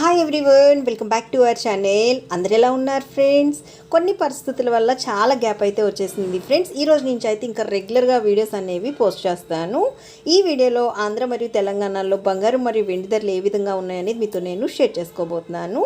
Hi everyone welcome back to our channel అందరు ఎలా ఉన్నారు ఫ్రెండ్స్ కొన్ని పరిస్థితుల వల్ల చాలా గ్యాప్ అయితే వచ్చేసింది. ఫ్రెండ్స్ ఈ రోజు నుంచి అయితే ఇంకా రెగ్యులర్గా వీడియోస్ అనేవి పోస్ట్ చేస్తాను. ఈ వీడియోలో ఆంధ్ర మరియు తెలంగాణలో బంగారం మరియు వెండి ధరలు ఏ విధంగా ఉన్నాయనేది మీతో నేను షేర్ చేసుకోబోతున్నాను.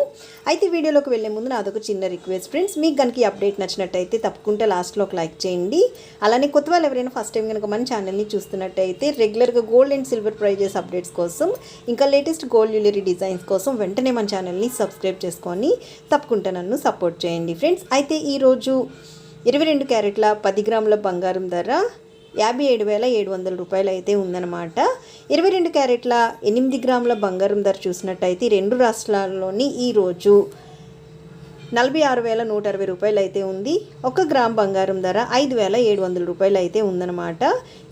అయితే వీడియోలోకి వెళ్ళే ముందు నాదొక చిన్న రిక్వెస్ట్ ఫ్రెండ్స్ మీకు కనుక ఈ అప్డేట్ నచ్చినట్టయితే తప్పకుండా లాస్ట్లో ఒక లైక్ చేయండి. అలానే కొత్త వాళ్ళు ఎవరైనా ఫస్ట్ టైం కనుక మన ఛానల్ని చూస్తున్నట్టయితే రెగ్యులర్గా gold and silver prices updates కోసం ఇంకా లేటెస్ట్ గోల్డ్ జ్యువెలరీ డిజైన్స్ కోసం వెంటనే మన ఛానల్ని సబ్స్క్రైబ్ చేసుకొని తప్పకుండా నన్ను సపోర్ట్ చేయండి ఫ్రెండ్స్. అయితే ఈరోజు ఇరవై రెండు క్యారెట్ల పది గ్రాముల బంగారం ధర యాభై ఏడు వేల ఏడు వందల రూపాయలు అయితే ఉందన్నమాట. ఇరవై రెండు క్యారెట్ల ఎనిమిది గ్రాముల బంగారం ధర చూసినట్టయితే రెండు రాష్ట్రాల్లోని ఈరోజు నలభై ఆరు వేల నూట అరవై రూపాయలు అయితే ఉంది. ఒక గ్రామ్ బంగారం ధర ఐదు వేల ఏడు వందల రూపాయలు అయితే ఉందన్నమాట.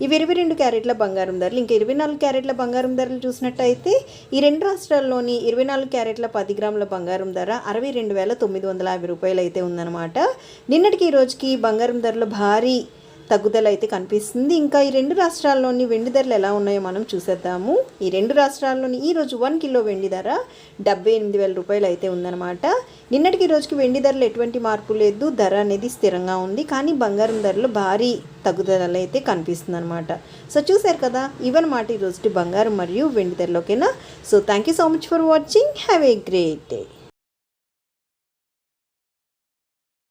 ఇవి ఇరవై రెండు క్యారెట్ల బంగారం ధరలు ఇంకా ఇరవై నాలుగు క్యారెట్ల బంగారం ధరలు చూసినట్టయితే ఈ రెండు రాష్ట్రాల్లోని ఇరవై నాలుగు క్యారెట్ల పది గ్రాముల బంగారం ధర అరవై రెండు వేల తొమ్మిది వందల యాభై రూపాయలు అయితే ఉందన్నమాట. నిన్నటికి ఈ రోజుకి బంగారం ధరలు భారీ తగ్గుదల అయితే కనిపిస్తుంది. ఇంకా ఈ రెండు రాష్ట్రాల్లోని వెండి ధరలు ఎలా ఉన్నాయో మనం చూసేద్దాము. ఈ రెండు రాష్ట్రాల్లోని ఈరోజు వన్ కిలో వెండి ధర డెబ్బై ఎనిమిది వేల రూపాయలు అయితే ఉందన్నమాట. నిన్నటికి ఈ రోజుకి వెండి ధరలు ఎటువంటి మార్పు లేదు. ధర అనేది స్థిరంగా ఉంది. కానీ బంగారం ధరలు భారీ తగ్గుదల అయితే కనిపిస్తుంది అనమాట సో చూసారు కదా ఇవన్నమాట ఈ రోజు బంగారం మరియు వెండి ధరలోకేనా? So thank you so much for watching have a great day